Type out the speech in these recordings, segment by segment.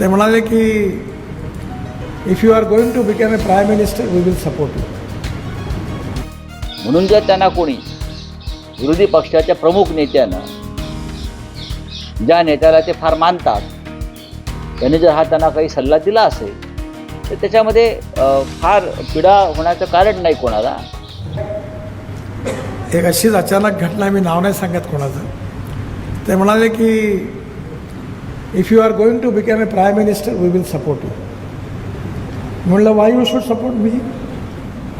ते म्हणाले की if you are going to become a prime minister we will support you म्हणून जर त्यांना कोणी विरोधी पक्षाच्या प्रमुख नेत्यानं ज्या नेत्याला ते फार मानतात त्यांनी जर हा त्यांना काही सल्ला दिला असेल तर त्याच्यामध्ये फार पीडा होण्याचं कारण नाही कोणाला. एक अशीच अचानक घटना मी नाव नाही सांगत कोणाचं. ते म्हणाले की if you are going to become a prime minister we will support you म्हणलं why you should support me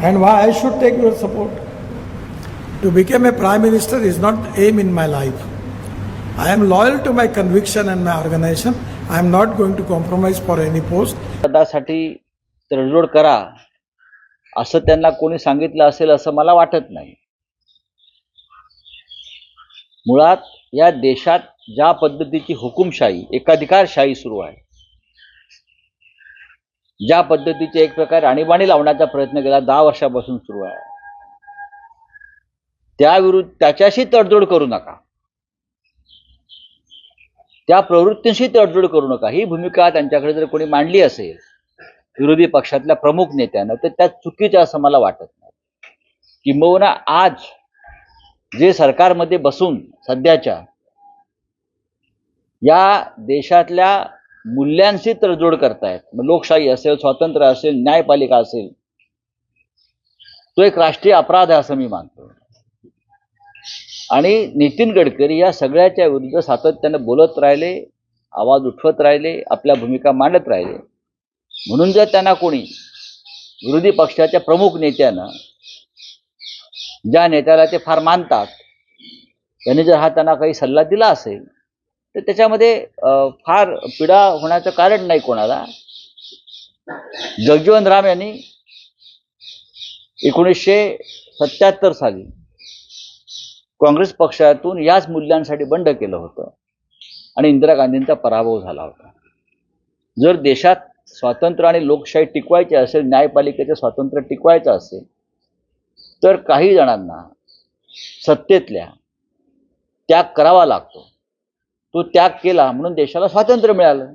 and why I should take your support to become a prime minister is not aim in my life I am loyal to my conviction and my organisation I am not going to compromise for any post पदासाठी तडजोड करा असं त्यांना कोणी सांगितलं असेल असं मला वाटत नाही मुळात या देशात ज्या पद्धतीची हुकुमशाही एकाधिकारशाही सुरू आहे. ज्या पद्धतीचे एक प्रकारे आणीबाणी लावण्याचा प्रयत्न केला दहा वर्षापासून सुरू आहे. त्याविरुद्ध त्याच्याशी तडजोड करू नका. त्या प्रवृत्तींशी तडजोड करू नका. ही भूमिका त्यांच्याकडे जर कोणी मांडली असेल विरोधी पक्षातल्या प्रमुख नेत्यानं तर त्या चुकीच्या असं मला वाटत नाही. किंबहुना आज जे सरकारमध्ये बसून सध्याच्या या देशातल्या मूल्यांशी तडजोड करतायत मग लोकशाही असेल स्वातंत्र्य असेल न्यायपालिका असेल तो एक राष्ट्रीय अपराध आहे असं मी मानतो. आणि नितीन गडकरी या सगळ्याच्या विरुद्ध सातत्यानं बोलत राहिले आवाज उठवत राहिले आपल्या भूमिका मांडत राहिले. म्हणून जर त्यांना कोणी विरोधी पक्षाच्या प्रमुख नेत्यानं ज्या नेत्याला ते फार मानतात त्यांनी जर हा त्यांना काही सल्ला दिला असेल तर त्याच्यामध्ये फार पीडा होण्याचं कारण नाही कोणाला. जगजीवन राम यांनी एकोणीसशे सत्याहत्तर साली काँग्रेस पक्षातून याच मूल्यांसाठी बंड केलं होतं आणि इंदिरा गांधींचा पराभव झाला होता. जर देशात स्वातंत्र्य आणि लोकशाही टिकवायची असेल न्यायपालिकेचं स्वातंत्र्य टिकवायचं असेल तर काही जणांना सत्तेतल्या त्याग करावा लागतो. तो त्याग केला म्हणून देशाला स्वातंत्र्य मिळालं.